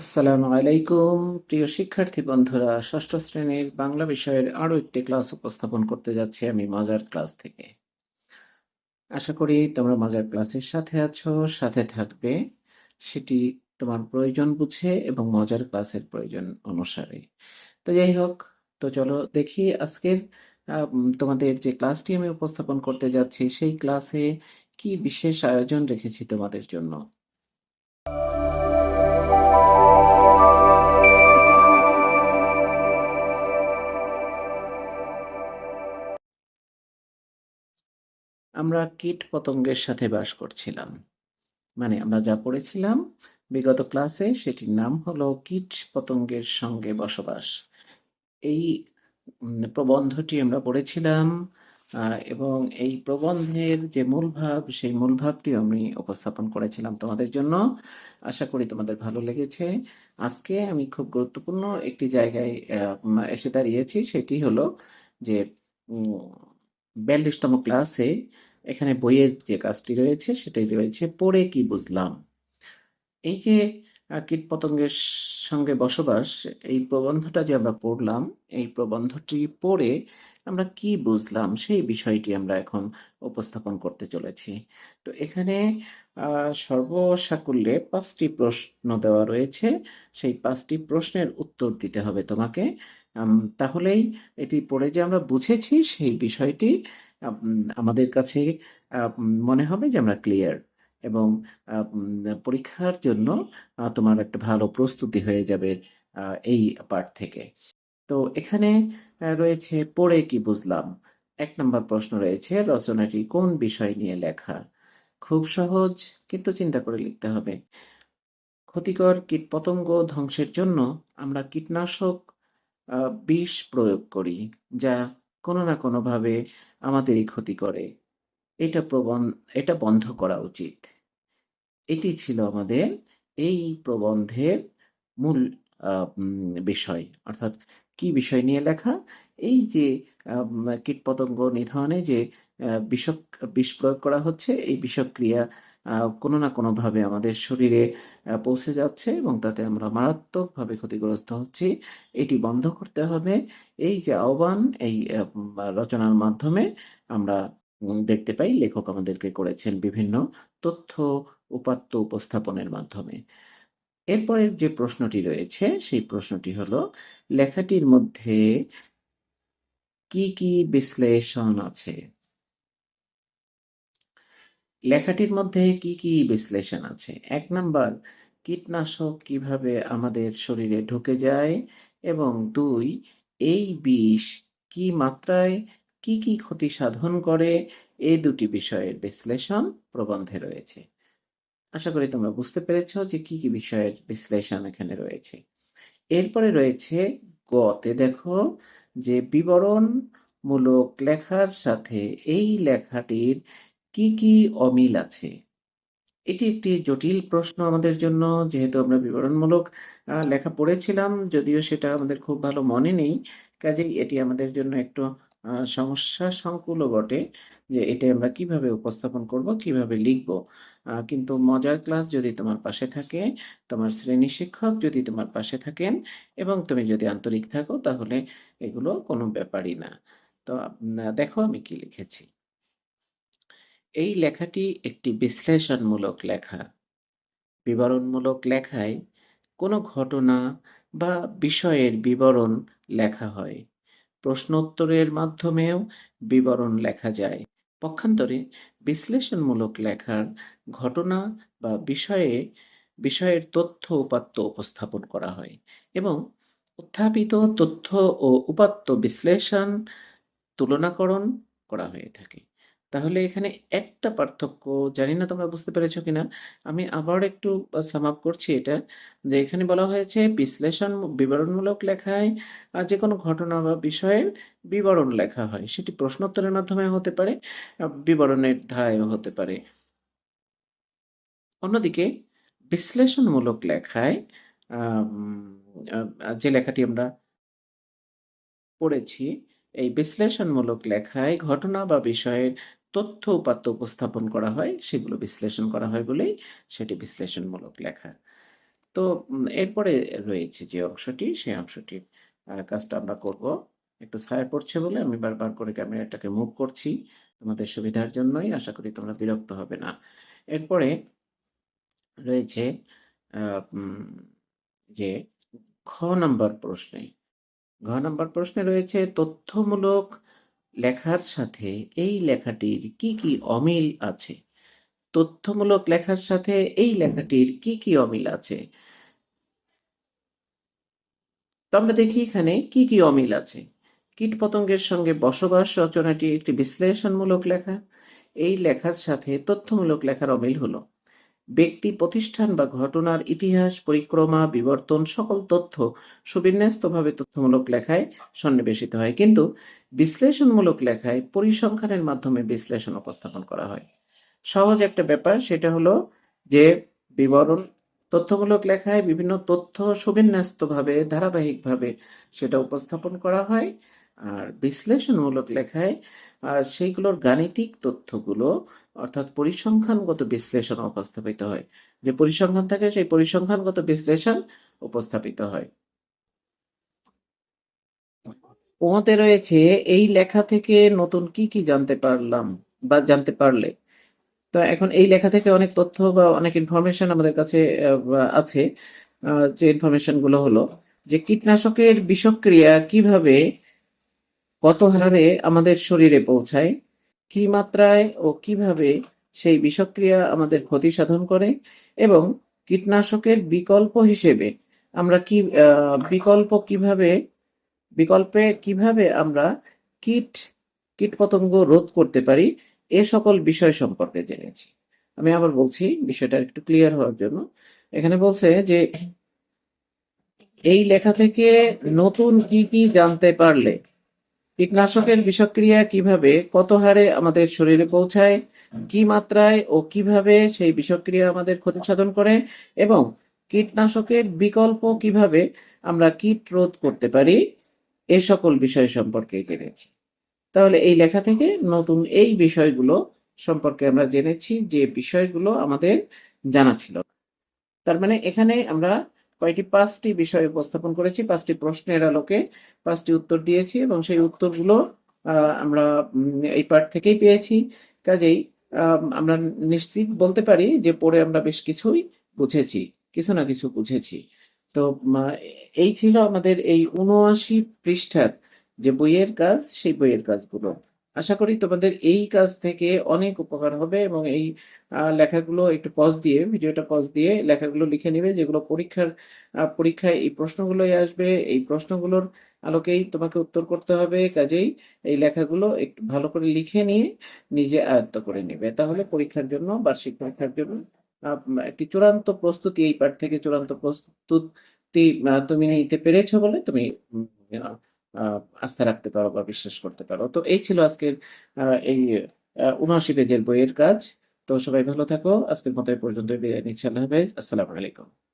আসসালামু আলাইকুম। প্রিয় শিক্ষার্থী বন্ধুরা, ষষ্ঠ শ্রেণির বাংলা বিষয়ের আরও একটি ক্লাস উপস্থাপন করতে যাচ্ছি আমি মজার ক্লাস থেকে। আশা করি তোমরা মজার ক্লাসের সাথে আছো, সাথে থাকবে। সেটি তোমার প্রয়োজন বুঝে এবং মজার ক্লাসের প্রয়োজন অনুসারে। তো যাই হোক, তো চলো দেখি আজকের তোমাদের যে ক্লাসটি আমি উপস্থাপন করতে যাচ্ছি, সেই ক্লাসে কি বিশেষ আয়োজন রেখেছি তোমাদের জন্য। আমরা কীট পতঙ্গের সাথে বাস করছিলাম। মানে আমরা যা পড়েছিলাম বিগত ক্লাসে সেটির নাম হলো কীট পতঙ্গের সঙ্গে বসবাস। এই প্রবন্ধটি আমরা পড়েছিলাম এবং এই প্রবন্ধের যে মূল ভাব সেই মূল ভাবটি আমি উপস্থাপন করেছিলাম তোমাদের জন্য। আশা করি তোমাদের ভালো লেগেছে। আজকে আমি খুব গুরুত্বপূর্ণ একটি জায়গায় এসে দাঁড়িয়েছি, সেটি হলো যে বিয়াল্লিশতম ক্লাসে এখানে বইয়ের যে কাজটি রয়েছে, সেটাই রয়েছে পড়ে কি বুঝলাম। এই যে কীটপতঙ্গের সঙ্গে বসবাস, এই প্রবন্ধটা যে আমরা পড়লাম, এই প্রবন্ধটি পড়ে আমরা কি বুঝলাম, সেই বিষয়টি আমরা এখন উপস্থাপন করতে চলেছি। তো এখানে সর্বসাকুল্যে পাঁচটি প্রশ্ন দেওয়া রয়েছে। সেই পাঁচটি প্রশ্নের উত্তর দিতে হবে তোমাকে। তাহলেই এটি পড়ে যে আমরা বুঝেছি সেই বিষয়টি আমাদের কাছে মনে হবে যে আমরা ক্লিয়ার এবং পরীক্ষার জন্য তোমার একটা ভালো প্রস্তুতি হয়ে যাবে এই পার্ট থেকে। তো এখানে রয়েছে পড়ে কি বুঝলাম? এক নম্বর প্রশ্ন রয়েছে, রচনাটি কোন বিষয় নিয়ে লেখা? খুব সহজ, কিন্তু চিন্তা করে লিখতে হবে। ক্ষতিকর কীটপতঙ্গ ধ্বংসের জন্য আমরা কীটনাশক বিষ প্রয়োগ করি, যা কোনো না কোনোভাবে আমাদেরই ক্ষতি করে। এটা প্রবন এটা বন্ধ করা উচিত। এটি ছিল আমাদের এই প্রবন্ধের মূল বিষয়। অর্থাৎ কি বিষয় নিয়ে লেখা? এই যে কীটপতঙ্গ নিধনে যে বিষক বিষ প্রয়োগ করা হচ্ছে, এই বিষক্রিয়া কোনো না কোনোভাবে আমাদের শরীরে পৌঁছে যাচ্ছে এবং তাতে আমরা মারাত্মকভাবে ক্ষতিগ্রস্ত হচ্ছি। এটি বন্ধ করতে হবে। এই যে আহ্বান, এই রচনার মাধ্যমে আমরা দেখতে পাই লেখক আমাদেরকে করেছেন বিভিন্ন তথ্য উপাত্ত উপস্থাপনের মাধ্যমে। এরপরের যে প্রশ্নটি রয়েছে, সেই প্রশ্নটি হলো, লেখাটির মধ্যে কি কি বিশ্লেষণ আছে? লেখাটির মধ্যে কি কি বিশ্লেষণ আছে? এক নাম্বার, কীটনাশক কীভাবে আমাদের শরীরে ঢুকে যায়? এবং দুই, এই বিষ কি মাত্রায় কি কি ক্ষতি সাধন করে? এই দুটি বিষয়ের বিশ্লেষণ প্রবন্ধে রয়েছে। আশা করি তোমরা বুঝতে পেরেছ যে কি কি বিষয়ের বিশ্লেষণ এখানে রয়েছে। এরপরে রয়েছে গতে। দেখো যে বিবরণমূলক লেখার সাথে এই লেখাটির কি কি অমিল আছে? এটি একটি জটিল প্রশ্ন আমাদের জন্য, যেহেতু আমরা বিবরণমূলক লেখা পড়েছিলাম, যদিও সেটা আমাদের খুব ভালো মনে নেই। কাজেই এটি আমাদের জন্য একটু সমস্যা সংকুলও বটে, যে এটা আমরা কীভাবে উপস্থাপন করব, কীভাবে লিখব। কিন্তু মজার ক্লাস যদি তোমার পাশে থাকে, তোমার শ্রেণি শিক্ষক যদি তোমার পাশে থাকেন, এবং তুমি যদি আন্তরিক থাকো, তাহলে এগুলো কোনো ব্যাপারই না। তো দেখো আমি কি লিখেছি। এই লেখাটি একটি বিশ্লেষণমূলক লেখা। বিবরণমূলক লেখায় কোনো ঘটনা বা বিষয়ের বিবরণ লেখা হয়। প্রশ্নোত্তরের মাধ্যমেও বিবরণ লেখা যায়। পক্ষান্তরে বিশ্লেষণমূলক লেখার ঘটনা বা বিষয়ে বিষয়ের তথ্য উপাত্ত উপস্থাপন করা হয় এবং উত্থাপিত তথ্য ও উপাত্ত বিশ্লেষণ, তুলনাকরণ করা হয়ে থাকে। তাহলে এখানে একটা পার্থক্য, জানি না তোমরা বুঝতে পেরেছ কিনা, আমি আবার একটু সাম আপ করছি এটা, যে এখানে বলা হয়েছে বিশ্লেষণ বিবরণমূলক লেখায় যে কোনো ঘটনা বা বিষয়ের বিবরণ লেখা হয়। সেটি প্রশ্নোত্তরের মাধ্যমে হতে পারে বিবরণের ধারায়ও হতে পারে। অন্যদিকে, বিশ্লেষণমূলক লেখায় যে লেখাটি আমরা পড়েছি, এই বিশ্লেষণমূলক লেখায় ঘটনা বা বিষয়ের তথ্য উপাত্ত উপস্থাপন করা হয়, সেগুলো বিশ্লেষণ করা হয় বলেই সেটি বিশ্লেষণমূলক লেখা। তো এরপরে রয়েছে যে অংশটি, সেই অংশটির কাজটা আমরা করব। একটু ছায়া পড়ছে বলে আমি বারবার করে ক্যামেরাটাকে মুভ করছি তোমাদের সুবিধার জন্যই, আশা করি তোমরা বিরক্ত হবে না। এরপরে রয়েছে যে খ নাম্বার প্রশ্নে, ঘ নাম্বার প্রশ্নে রয়েছে, তথ্যমূলক লেখার সাথে এই লেখাটির কি কি অমিল আছে? তথ্যমূলক লেখার সাথে এই লেখাটির কি কি অমিল আছে? তো আমরা দেখি এখানে কি কি অমিল আছে। কীটপতঙ্গের সঙ্গে বসবাস রচনাটি একটি বিশ্লেষণমূলক লেখা। এই লেখার সাথে তথ্যমূলক লেখার অমিল হলো। ব্যক্তি, প্রতিষ্ঠান বা ঘটনার ইতিহাস, পরিক্রমা, বিবর্তন, সকল তথ্য সুবিন্যস্তভাবে তথ্যমূলক লেখায় সন্নিবেশিত হয়। কিন্তু বিশ্লেষণমূলক লেখায় পরিসংখ্যানের মাধ্যমে বিশ্লেষণ উপস্থাপন করা হয়। সহজ একটা ব্যাপার, সেটা হলো যে বিবরণ, তথ্যমূলক লেখায় বিভিন্ন তথ্য সুবিন্যস্তভাবে, ধারাবাহিকভাবে সেটা উপস্থাপন করা হয়। আর বিশ্লেষণমূলক লেখায় সেইগুলোর গাণিতিক তথ্যগুলো অর্থাৎ পরিসংখ্যানগত বিশ্লেষণ উপস্থাপিত হয়। যে পরিসংখ্যান থাকে, সেই পরিসংখ্যানগত বিশ্লেষণ উপস্থাপিত হয়। ওতে রয়েছে, এই লেখা থেকে নতুন কি কি জানতে পারলাম বা জানতে পারলে? তো এখন এই লেখা থেকে অনেক তথ্য বা অনেক ইনফরমেশন আমাদের কাছে আছে। যে ইনফরমেশনগুলো হলো যে কীটনাশকের বিষক্রিয়া কীভাবে, কত হারে আমাদের শরীরে পৌঁছায় কি মাত্রায় ও কীভাবে সেই বিষক্রিয়া আমাদের ক্ষতি সাধন করে এবং কীটনাশকের বিকল্প হিসেবে আমরা কি বিকল্প কীভাবে, বিকল্পে কীভাবে আমরা কীট, কীটপতঙ্গ রোধ করতে পারি এ সকল বিষয় সম্পর্কে জেনেছি। আমি আবার বলছি, বিষয়টা একটু ক্লিয়ার হওয়ার জন্য। এখানে বলছে যে এই লেখা থেকে নতুন কি কি জানতে পারলে কীটনাশকের বিষক্রিয়া কীভাবে, কত হারে আমাদের শরীরে পৌঁছায়, কি মাত্রায় ও কীভাবে সেই বিষক্রিয়া আমাদের ক্ষতি সাধন করে এবং কীটনাশকের বিকল্প কীভাবে আমরা কীট রোধ করতে পারি, এ সকল বিষয় সম্পর্কে জেনেছি। তাহলে এই লেখা থেকে নতুন এই বিষয়গুলো সম্পর্কে আমরা জেনেছি, যে বিষয়গুলো আমাদের জানা ছিল। তার মানে এখানে আমরা কয়েকটি পাঁচটি বিষয় উপস্থাপন করেছি পাঁচটি প্রশ্নের আলোকে পাঁচটি উত্তর দিয়েছি এবং সেই উত্তরগুলো আমরা এই পার্ট থেকেই পেয়েছি। কাজেই আম, আমরা নিশ্চিত বলতে পারি যে পড়ে আমরা বেশ কিছুই বুঝেছি কিছু না কিছু বুঝেছি। তো এই ছিল আমাদের এই উনআশি পৃষ্ঠার যে বইয়ের কাজ সেই বইয়ের কাজগুলো। আশা করি তোমাদের এই কাজ থেকে অনেক উপকার হবে এবং এই লেখাগুলো একটু পজ দিয়ে, ভিডিওটা পজ দিয়ে লেখাগুলো লিখে নিবে, যেগুলো পরীক্ষার পরীক্ষায় এই প্রশ্নগুলোই আসবে, এই প্রশ্নগুলোর আলোকেই তোমাকে উত্তর করতে হবে, কাজেই এই লেখাগুলো একটু ভালো করে লিখে নিয়ে নিজে আয়ত্ত করে নিবে। তাহলে পরীক্ষার জন্য, বার্ষিক পরীক্ষার জন্য একটি চূড়ান্ত প্রস্তুতি, এই পাঠ থেকে চূড়ান্ত প্রস্তুতি তুমি নিতে পেরেছ বলে তুমি আস্থা রাখতে পারো বা বিশ্বাস করতে পারো। তো এই ছিল আজকের এই উনআশি পেজের বইয়ের কাজ। তো সবাই ভালো থাকো। আজকের মতো এই পর্যন্ত বিদায় নিচ্ছি। আল্লাহ হাফেজ। আসসালামু আলাইকুম।